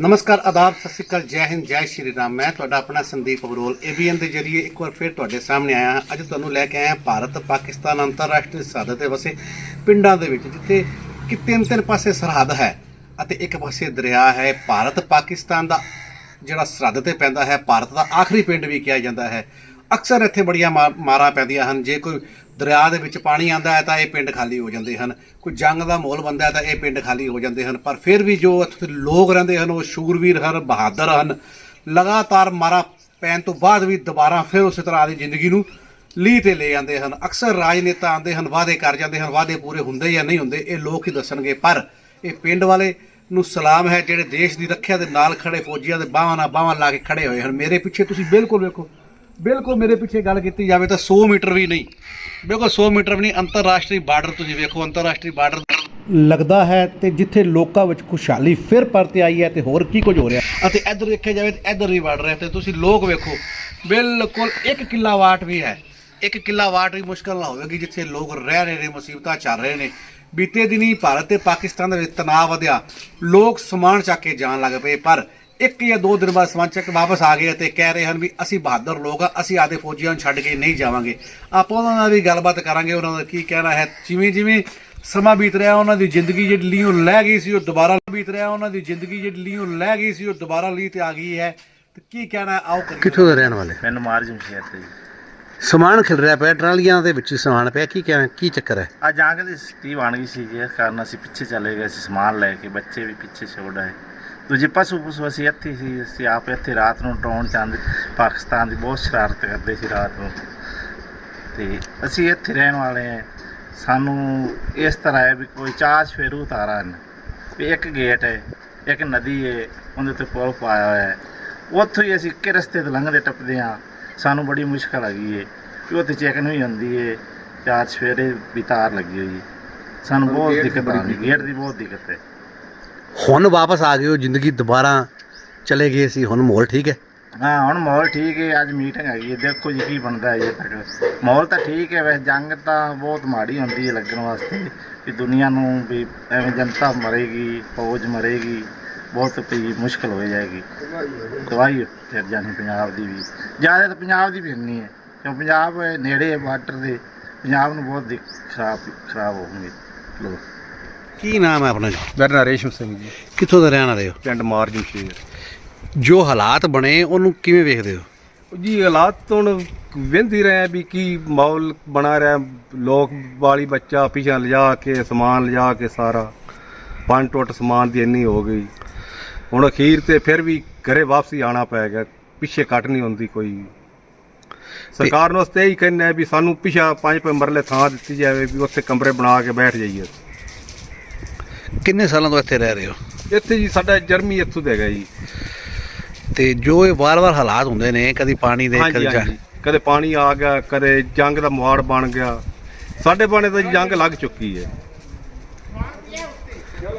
ਨਮਸਕਾਰ, ਆਦਾਬ, ਸਤਿ ਸ਼੍ਰੀ ਅਕਾਲ, ਜੈ ਹਿੰਦ, ਜੈ ਸ਼੍ਰੀ ਰਾਮ। ਮੈਂ ਤੁਹਾਡਾ ਆਪਣਾ ਸੰਦੀਪ ਅਬਰੋਲ ਏਬੀਐਨ ਦੇ ਜਰੀਏ ਇੱਕ ਵਾਰ ਫਿਰ ਤੁਹਾਡੇ ਸਾਹਮਣੇ ਆਇਆ ਹਾਂ। ਅੱਜ ਤੁਹਾਨੂੰ ਲੈ ਕੇ ਆਇਆ ਭਾਰਤ, ਪਾਕਿਸਤਾਨ, ਅੰਤਰਰਾਸ਼ਟਰੀ ਸਰਹੱਦ ਤੇ ਵਸੇ ਪਿੰਡਾਂ ਦੇ ਵਿੱਚ, ਜਿੱਥੇ ਕਿ ਤਿੰਨ ਤਿੰਨ ਪਾਸੇ ਸਰਹੱਦ ਹੈ ਅਤੇ ਇੱਕ ਪਾਸੇ ਦਰਿਆ ਹੈ। ਭਾਰਤ, ਪਾਕਿਸਤਾਨ ਦਾ ਜਿਹੜਾ ਸਰਹੱਦ ਤੇ ਪੈਂਦਾ ਹੈ, ਭਾਰਤ ਦਾ ਆਖਰੀ ਪਿੰਡ ਵੀ ਕਿਹਾ ਜਾਂਦਾ ਹੈ। ਅਕਸਰ ਇੱਥੇ ਬੜੀਆਂ ਮਾ- ਮਾਰਾਂ ਪੈਂਦੀਆਂ ਹਨ। ਜੇ ਕੋਈ ਦਰਿਆ ਦੇ ਵਿੱਚ ਪਾਣੀ ਆਂਦਾ ਹੈ ਤਾਂ ਇਹ ਪਿੰਡ ਖਾਲੀ ਹੋ ਜਾਂਦੇ ਹਨ। ਕੋਈ ਜੰਗ ਦਾ ਮਾਹੌਲ ਬਣਦਾ ਹੈ ਤਾਂ ਇਹ ਪਿੰਡ ਖਾਲੀ ਹੋ ਜਾਂਦੇ ਹਨ। ਪਰ ਫਿਰ ਵੀ ਜੋ ਇੱਥੇ ਦੇ ਲੋਕ ਰਹਿੰਦੇ ਹਨ, ਉਹ ਸ਼ੂਰਵੀਰ ਹਨ, ਬਹਾਦਰ ਹਨ। ਲਗਾਤਾਰ ਮਾਰਾ ਪੈਣ ਤੋਂ ਬਾਅਦ ਵੀ ਦੁਬਾਰਾ ਫਿਰ ਉਸੇ ਤਰ੍ਹਾਂ ਦੀ ਜ਼ਿੰਦਗੀ ਨੂੰ ਲੀਹ ਤੇ ਲੈ ਜਾਂਦੇ ਹਨ। ਅਕਸਰ ਰਾਜਨੇਤਾ ਆਉਂਦੇ ਹਨ, ਵਾਅਦੇ ਕਰ ਜਾਂਦੇ ਹਨ, ਵਾਅਦੇ ਪੂਰੇ ਹੁੰਦੇ ਜਾਂ ਨਹੀਂ ਹੁੰਦੇ, ਇਹ ਲੋਕ ਹੀ ਦੱਸਣਗੇ। ਪਰ ਇਹ ਪਿੰਡ ਵਾਲੇ ਨੂੰ ਸਲਾਮ ਹੈ ਜਿਹੜੇ ਦੇਸ਼ ਦੀ ਰੱਖਿਆ ਦੇ ਨਾਲ ਖੜੇ ਫੌਜੀਆਂ ਦੇ ਬਾਹਾਂ ਨਾਲ ਬਾਹਾਂ ਲਾ ਕੇ ਖੜੇ ਹੋਏ ਹਨ। ਮੇਰੇ ਪਿੱਛੇ ਤੁਸੀਂ ਬਿਲਕੁਲ ਵੇਖੋ, ਬਿਲਕੁਲ ਮੇਰੇ ਪਿੱਛੇ ਗੱਲ ਕੀਤੀ ਜਾਵੇ ਤਾਂ 100 ਮੀਟਰ ਵੀ ਨਹੀਂ। ਬਿਲਕੁਲ 100 ਮੀਟਰ ਵੀ ਨਹੀਂ ਅੰਤਰਰਾਸ਼ਟਰੀ ਬਾਰਡਰ ਤੁਸੀਂ ਵੇਖੋ ਅੰਤਰਰਾਸ਼ਟਰੀ ਬਾਰਡਰ ਲੱਗਦਾ ਹੈ ਤੇ ਜਿੱਥੇ ਲੋਕਾਂ ਵਿੱਚ ਖੁਸ਼ਹਾਲੀ ਫਿਰ ਪਰਤੇ ਆਈ ਹੈ ਤੇ ਹੋਰ ਕੀ ਕੁਝ ਹੋ ਰਿਹਾ? ਅਤੇ ਇੱਧਰ ਦੇਖਿਆ ਜਾਵੇ ਤਾਂ ਇੱਧਰ ਵੀ ਬਾਰਡਰ ਹੈ ਤੇ ਤੁਸੀਂ ਲੋਕ ਵੇਖੋ ਬਿਲਕੁਲ 1 ਕਿੱਲਾ ਵਾਟ ਵੀ ਹੈ। 1 ਕਿੱਲਾ ਵਾਟ ਵੀ ਮੁਸ਼ਕਲ ਨਾ ਹੋਵੇਗੀ ਜਿੱਥੇ ਲੋਕ ਰਹਿ ਰਹੇ ਨੇ ਮੁਸੀਬਤਾਂ ਚੱਲ ਰਹੇ ਨੇ। ਬੀਤੇ ਦਿਨੀ ਭਾਰਤ ਤੇ ਪਾਕਿਸਤਾਨ ਦੇ ਵਿੱਚ ਤਣਾਅ ਵਧਿਆ। ਲੋਕ ਸਮਾਨ ਚੱਕ ਕੇ ਜਾਣ ਲੱਗ ਪਏ ਪਰ ਇੱਕ ਜਾਂ ਦੋ ਦਿਨ ਬਾਅਦ ਸਮਾਨ ਚੱਕ ਕੇ ਵਾਪਸ ਆ ਗਏ ਤੇ ਕਹਿ ਰਹੇ ਹਨ ਵੀ ਅਸੀਂ ਬਹਾਦਰ ਲੋਕ ਆ ਅਸੀਂ ਆਦੇ ਫੌਜੀਆਂ ਨੂੰ ਛੱਡ ਕੇ ਨਹੀਂ ਜਾਵਾਂਗੇ। ਆਪਾਂ ਉਹਨਾਂ ਨਾਲ ਵੀ ਗੱਲਬਾਤ ਕਰਾਂਗੇ ਉਹਨਾਂ ਦਾ ਕੀ ਕਹਿਣਾ ਹੈ? ਜਿਵੇਂ ਜਿਵੇਂ ਸਮਾਂ ਬੀਤ ਰਿਹਾ ਉਹਨਾਂ ਦੀ ਜ਼ਿੰਦਗੀ ਜਿਹੜੀ ਲੀਓ ਲੈ ਗਈ ਸੀ ਉਹ ਦੁਬਾਰਾ ਬੀਤ ਰਿਹਾ ਉਹਨਾਂ ਦੀ ਜ਼ਿੰਦਗੀ ਜਿਹੜੀ ਲੀਓ ਲੈ ਗਈ ਸੀ ਉਹ ਦੁਬਾਰਾ ਲੀ ਤੇ ਆ ਗਈ ਹੈ। ਤੇ ਕੀ ਕਹਿਣਾ ਹੈ? ਆਓ ਕਰੀਏ। ਕਿੱਥੋਂ ਦੇ ਰਹਿਣ ਵਾਲੇ? ਮੈਨੂੰ ਮਾਰਜਮ ਸ਼ੇਰ ਤੇ ਜੀ। ਸਮਾਨ ਖਿਲ ਰਿਹਾ ਪਿਆ ਟਰਾਲੀਆਂ ਦੇ ਵਿੱਚ ਹੀ ਸਮਾਨ ਪਿਆ ਕੀ ਕਹਿਣਾ ਕੀ ਚੱਕਰ ਹੈ? ਆ ਜੰਗ ਦੀ ਸਥਿਤੀ ਬਣ ਗਈ ਸੀ ਇਸ ਕਾਰਨ ਅਸੀਂ ਪਿੱਛੇ ਚਲੇ ਗਏ ਸੀ ਸਮਾਨ ਲੈ ਕੇ ਬੱਚੇ ਵੀ ਪਿੱਛੇ ਛੋੜ ਆਏ। ਦੂਜੇ ਪਸ਼ੂ ਪਸ਼ੂ ਅਸੀਂ ਇੱਥੇ ਸੀ ਅਸੀਂ ਆਪ ਇੱਥੇ ਰਾਤ ਨੂੰ ਟੌਣ ਚਾਹੁੰਦੇ ਪਾਕਿਸਤਾਨ ਦੀ ਬਹੁਤ ਸ਼ਰਾਰਤ ਕਰਦੇ ਸੀ ਰਾਤ ਨੂੰ। ਤੇ ਅਸੀਂ ਇੱਥੇ ਰਹਿਣ ਵਾਲੇ ਹਾਂ। ਸਾਨੂੰ ਇਸ ਤਰ੍ਹਾਂ ਹੈ ਵੀ ਕੋਈ ਚਾਸ਼ ਫੇਰੂ ਉਤਾਰਾ ਹਨ। ਵੀ ਇੱਕ ਗੇਟ ਹੈ ਇੱਕ ਨਦੀ ਹੈ ਉਹਦੇ ਤੇ ਪੁਲ ਪਾਇਆ ਹੋਇਆ ਹੈ। ਉੱਥੋਂ ਹੀ ਅਸੀਂ ਇੱਕੇ ਰਸਤੇ ਤੋਂ ਲੰਘਦੇ ਟੱਪਦੇ ਹਾਂ। ਸਾਨੂੰ ਬੜੀ ਮੁਸ਼ਕਲ ਹੈਗੀ ਹੈ ਕਿ ਉੱਥੇ ਚੈਕਿੰਗ ਵੀ ਹੁੰਦੀ ਹੈ ਚਾਰ ਸਵੇਰੇ ਵੀ ਤਾਰ ਲੱਗੀ ਹੋਈ ਹੈ। ਸਾਨੂੰ ਬਹੁਤ ਦਿੱਕਤ ਆਉਂਦੀ ਗੇਟ ਦੀ ਬਹੁਤ ਦਿੱਕਤ ਹੈ। ਹੁਣ ਵਾਪਸ ਆ ਗਏ ਹੋ ਜ਼ਿੰਦਗੀ ਦੁਬਾਰਾ ਚਲੇ ਗਏ ਸੀ, ਹੁਣ ਮਾਹੌਲ ਠੀਕ ਹੈ? ਹਾਂ, ਹੁਣ ਮਾਹੌਲ ਠੀਕ ਹੈ, ਅੱਜ ਮੀਟਿੰਗ ਹੈਗੀ ਹੈ, ਦੇਖੋ ਜੀ ਕੀ ਬਣਦਾ ਹੈ ਅਜੇ ਤੱਕ। ਮਾਹੌਲ ਤਾਂ ਠੀਕ ਹੈ, ਵੈਸੇ ਜੰਗ ਤਾਂ ਬਹੁਤ ਮਾੜੀ ਹੁੰਦੀ ਹੈ ਲੱਗਣ ਵਾਸਤੇ ਕਿ ਦੁਨੀਆ ਨੂੰ ਵੀ ਐਵੇਂ ਜਨਤਾ ਮਰੇਗੀ, ਫੌਜ ਮਰੇਗੀ, ਬਹੁਤ ਵੀ ਮੁਸ਼ਕਲ ਹੋ ਜਾਏਗੀ। ਦਵਾਈ ਫਿਰ ਜਾਣੀ ਪੰਜਾਬ ਦੀ ਵੀ। ਜ਼ਿਆਦਾ ਤਾਂ ਪੰਜਾਬ ਦੀ ਵੀ ਨਹੀਂ ਹੈ, ਕਿਉਂ ਪੰਜਾਬ ਨੇੜੇ ਹੈ ਬਾਰਡਰ ਦੇ, ਪੰਜਾਬ ਨੂੰ ਬਹੁਤ ਖਰਾਬ ਖਰਾਬ ਹੋਣਗੇ ਲੋਕ। ਕੀ ਨਾਮ ਹੈ ਆਪਣਾ ਜੀ? ਮੇਰਾ ਨਾਂ ਰੇਸ਼ਮ ਸਿੰਘ ਜੀ। ਕਿੱਥੋਂ ਦੇ ਰਹਿਣ ਵਾਲੇ ਹੋ? ਪਿੰਡ ਮਾਰਜਮ ਸ਼ੇਰ। ਜੋ ਹਾਲਾਤ ਬਣੇ ਉਹਨੂੰ ਕਿਵੇਂ ਵੇਖਦੇ ਹੋ? ਜੀ ਹਾਲਾਤ ਹੁਣ ਵੇਂਦੀ ਰਹੇ ਵੀ ਕੀ ਮਾਹੌਲ ਬਣਾ ਰਿਹਾ। ਲੋਕ ਵਾਲੀ ਬੱਚਾ ਪਿਛਾ ਲਿਜਾ ਕੇ ਸਮਾਨ ਲਿਜਾ ਕੇ ਸਾਰਾ। ਪੰਜ ਟੁੱਟ ਸਮਾਨ ਦੀ ਇੰਨੀ ਹੋ ਗਈ। ਹੁਣ ਅਖੀਰ ਤੇ ਫਿਰ ਵੀ ਘਰੇ ਵਾਪਸੀ ਆਣਾ ਪੈ ਗਿਆ। ਪਿੱਛੇ ਕੱਟ ਨਹੀਂ ਹੁੰਦੀ ਕੋਈ। ਸਰਕਾਰ ਨੂੰ ਅਸੀਂ ਇਹੀ ਕਹਿੰਦੇ ਵੀ ਸਾਨੂੰ ਪਿਛਾ ਪੰਜ ਪੰਜ ਮਰਲੇ ਥਾਂ ਦਿੱਤੀ ਜਾਵੇ ਵੀ ਉੱਥੇ ਕਮਰੇ ਬਣਾ ਕੇ ਬੈਠ ਜਾਈਏ। ਕਿੰਨੇ ਸਾਲਾਂ ਤੋਂ ਇੱਥੇ ਰਹਿ ਰਹੇ ਹੋ? ਇੱਥੇ ਜੀ ਸਾਡਾ ਜਰਮੀ ਇੱਥੋਂ ਦਾ ਹੈਗਾ ਜੀ। ਤੇ ਜੋ ਇਹ ਵਾਰ-ਵਾਰ ਹਾਲਾਤ ਹੁੰਦੇ ਨੇ ਕਦੀ ਪਾਣੀ ਦੇ ਹਾਂਜੀ ਕਦੀ ਜਾ- ਹਾਂਜੀ। ਕਦੇ ਪਾਣੀ ਆ ਗਿਆ ਕਦੇ ਜੰਗ ਦਾ ਮਵਾੜ ਬਣ ਗਿਆ। ਸਾਡੇ ਬਾਣੇ ਤਾਂ ਜੀ ਜੰਗ ਲੱਗ ਚੁੱਕੀ ਹੈ।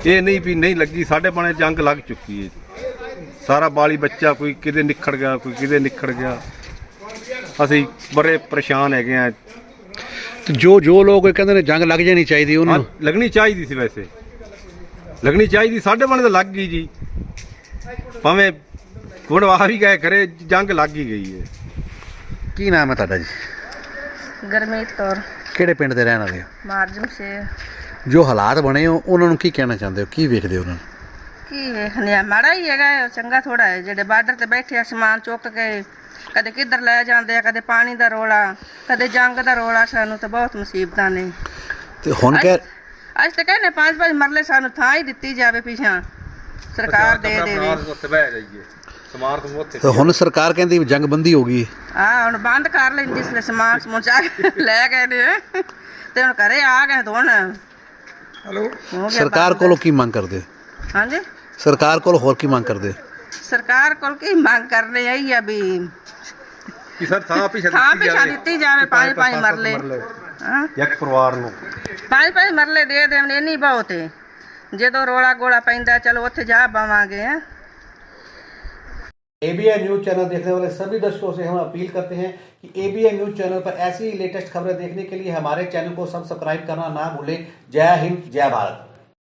ਇਹ ਨਹੀਂ ਵੀ ਨਹੀਂ ਲੱਗੀ ਸਾਡੇ ਬਾਣੇ ਜੰਗ ਲੱਗ ਚੁੱਕੀ ਹੈ ਸਾਰਾ ਬਾਲੀ ਬੱਚਾ ਕੋਈ ਕਿਤੇ ਨਿਖੜ ਗਿਆ ਕੋਈ ਕਿਤੇ ਨਿਖੜ ਗਿਆ। ਅਸੀਂ ਬੜੇ ਪਰੇਸ਼ਾਨ ਹੈਗੇ ਆ ਤੇ ਜੋ ਜੋ ਲੋਕ ਇਹ ਕਹਿੰਦੇ ਨੇ ਜੰਗ ਲੱਗ ਜਾਣੀ ਚਾਹੀਦੀ ਉਹਨਾਂ। ਲੱਗਣੀ ਚਾਹੀਦੀ ਸੀ ਵੈਸੇ। ਲੱਗਣੀ ਚਾਹੀਦੀ ਸਾਡੇ ਬਾਣੇ ਤਾਂ ਲੱਗ ਗਈ ਜੀ। ਭਾਵੇਂ ਆ ਵੀ ਗਏ ਘਰੇ ਜੰਗ ਲੱਗ ਹੀ ਗਈ ਹੈ। ਕੀ ਨਾਮ ਹੈ ਤੁਹਾਡਾ ਜੀ? ਗਰਮੀਤ ਕੌਰ। ਕਿਹੜੇ ਪਿੰਡ ਦੇ ਰਹਿਣ ਵਾਲੇ ਹੋ? ਮਾਰਜਮ ਸੇ ਜੋ ਹਾਲਾਤ ਬਣੇ ਹੋ ਉਹਨਾਂ ਨੂੰ ਕੀ ਕਹਿਣਾ ਚਾਹੁੰਦੇ ਹੋ? ਕੀ ਵੇਖਦੇ ਹੋ ਉਹਨਾਂ ਨੂੰ? ਕੀ ਵੇਖਨੇ ਆ? ਮਾੜਾ ਹੀ ਹੈਗਾ ਚੰਗਾ ਥੋੜਾ ਹੈ। ਜਿਹੜੇ ਬਾਰਡਰ ਤੇ ਬੈਠੇ ਆ ਸਮਾਨ ਚੁੱਕ ਕੇ ਕਦੇ ਕਿੱਧਰ ਲੈ ਜਾਂਦੇ ਆ ਕਦੇ ਪਾਣੀ ਦਾ ਰੋਲਾ ਕਦੇ ਜੰਗ ਦਾ ਰੋਲਾ ਸਾਨੂੰ ਤਾਂ ਬਹੁਤ ਮੁਸੀਬਤਾਂ ਨੇ। ਤੇ ਹੁਣ ਕਹਿ ਅੱਜ ਤਾਂ ਕਹਿੰਦੇ ਪੰਜ ਪੰਜ ਮਰਲੇ ਸਾਨੂੰ ਥਾਂ ਹੀ ਦਿੱਤੀ ਜਾਵੇ ਪਿਛਾਂ। ਸਰਕਾਰ ਦੇ ਦੇਵੇ ਉੱਥੇ ਬਹਿ ਜਾਈਏ। ਸਮਾਨ ਤੋਂ ਉੱਥੇ ਤੇ ਹੁਣ ਸਰਕਾਰ ਕਹਿੰਦੀ ਵੀ ਜੰਗਬੰਦੀ ਹੋ ਗਈ। ਆ ਹੁਣ ਬੰਦ ਕਰ ਲੈਂਦੀ ਇਸ ਲਈ ਸਮਾਨ ਸਮੂਨ ਚਾ ਕੇ ਲੈ ਗਏ ਨੇ। ਤੇ ਹੁਣ ਘਰੇ ਆ ਗਏ ਹੁਣ। ਹਲੋ। ਸਰਕਾਰ ਕੋਲੋਂ ਕੀ ਮੰਗ ਕਰਦੇ? ਹਾਂਜੀ? ਸਰਕਾਰ ਕੋਲ ਹੋਰ ਕੀ ਮੰਗ ਕਰਦੇ? ਸਰਕਾਰ ਕੋਲ ਕੀ ਮੰਗ ਕਰਨੇ ਆਈ ਆ ਵੀ ਕਿ ਸਰ ਥਾਂ ਪਿਛਾ ਥਾਂ ਪਿਛਾ ਦਿੱਤੀ ਜਾਵੇ ਪੰਜ ਪੰਜ ਮਰਲੇ। ਹਾਂ। ਇੱਕ ਪਰਿਵਾਰ ਨੂੰ। ਪੰਜ ਪੰਜ ਮਰਲੇ ਦੇ ਦੇਣ ਇੰਨੀ ਬਹੁਤ ਏ ਜਦੋਂ ਰੋਲਾ ਗੋਲਾ ਪੈਂਦਾ ਚਲੋ ਉੱਥੇ ਜਾ ਪਾਵਾਂਗੇ ਹਾਂ एबीएन न्यूज चैनल देखने वाले सभी दर्शकों से हम अपील करते हैं कि एबीएन न्यूज चैनल पर ऐसी ही लेटेस्ट खबरें देखने के लिए हमारे चैनल को सब्सक्राइब करना ना भूलें जय हिंद जय भारत